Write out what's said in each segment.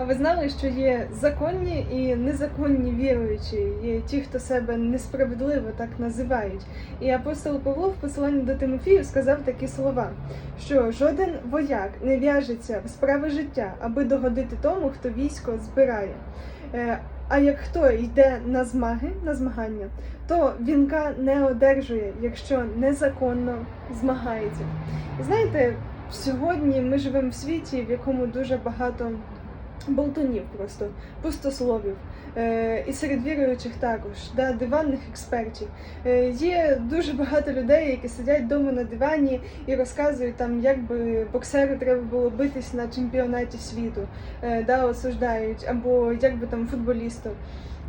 А ви знали, що є законні і незаконні віруючі, є ті, хто себе несправедливо так називають. І апостол Павло в посланні до Тимофію сказав такі слова: що жоден вояк не в'яжеться в справи життя, аби догодити тому, хто військо збирає. Е, А як хто йде на змаги, на змагання, то вінка не одержує, якщо незаконно змагається. Знаєте, сьогодні ми живемо в світі, в якому дуже багато болтунів просто, пустословів. Е, і серед віруючих також, да, диванних експертів. Е, є дуже багато людей, які сидять вдома на дивані і розказують там, як би боксеру треба було битись на чемпіонаті світу, е, да, осуждають, або як би там футболісту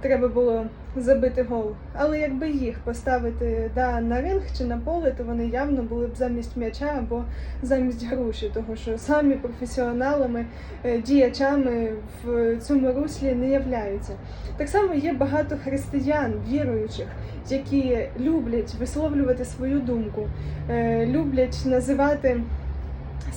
треба було забити гол. Але якби їх поставити да, на ринг чи на поле, то вони явно були б замість м'яча або замість груші, тому що самі професіоналами, е, діячами в цьому руслі не являються. Так само є багато християн, віруючих, які люблять висловлювати свою думку, е, люблять називати.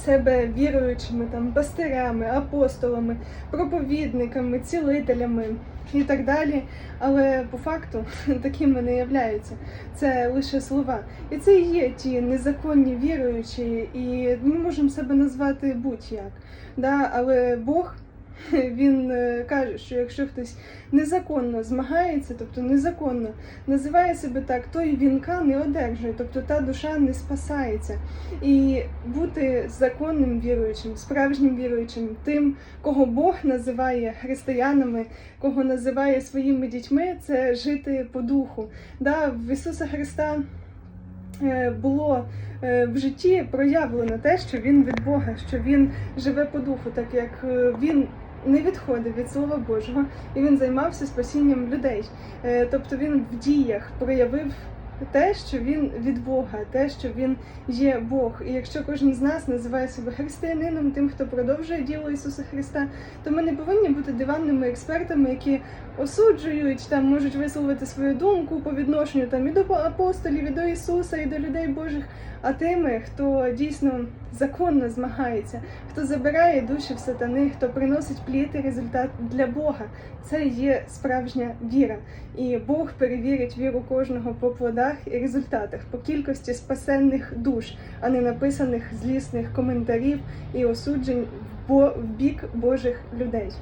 Себе віруючими там пастирями, апостолами, проповідниками, цілителями і так далі. Але по факту такими не являються. Це лише слова. І це і є ті незаконні віруючі, і ми можемо себе назвати будь-як. Да? Але Бог. Він е, каже, що якщо хтось незаконно змагається, тобто незаконно називає себе так, то і вінка не одержує, тобто та душа не спасається. І бути законним віруючим, справжнім віруючим, тим, кого Бог називає християнами, кого називає своїми дітьми, це жити по духу. Да, в Ісуса Христа е, було е, в житті проявлено те, що він від Бога, що він живе по духу, так як він. Не відходив від Слова Божого, і він займався спасінням людей. Е, Тобто він в діях проявив те, що він від Бога, те, що він є Бог. І якщо кожен з нас називає себе християнином, тим, хто продовжує діло Ісуса Христа, то ми не повинні бути диванними експертами, які осуджують, там можуть висловити свою думку по відношенню там і до апостолів, і до Ісуса, і до людей Божих, а тими, хто дійсно законно змагається, хто забирає душі в сатани, хто приносить плід і результат для Бога. Це є справжня віра. І Бог перевірить віру кожного по плодах і результатах, по кількості спасенних душ, а не написаних злісних коментарів і осуджень в бік Божих людей.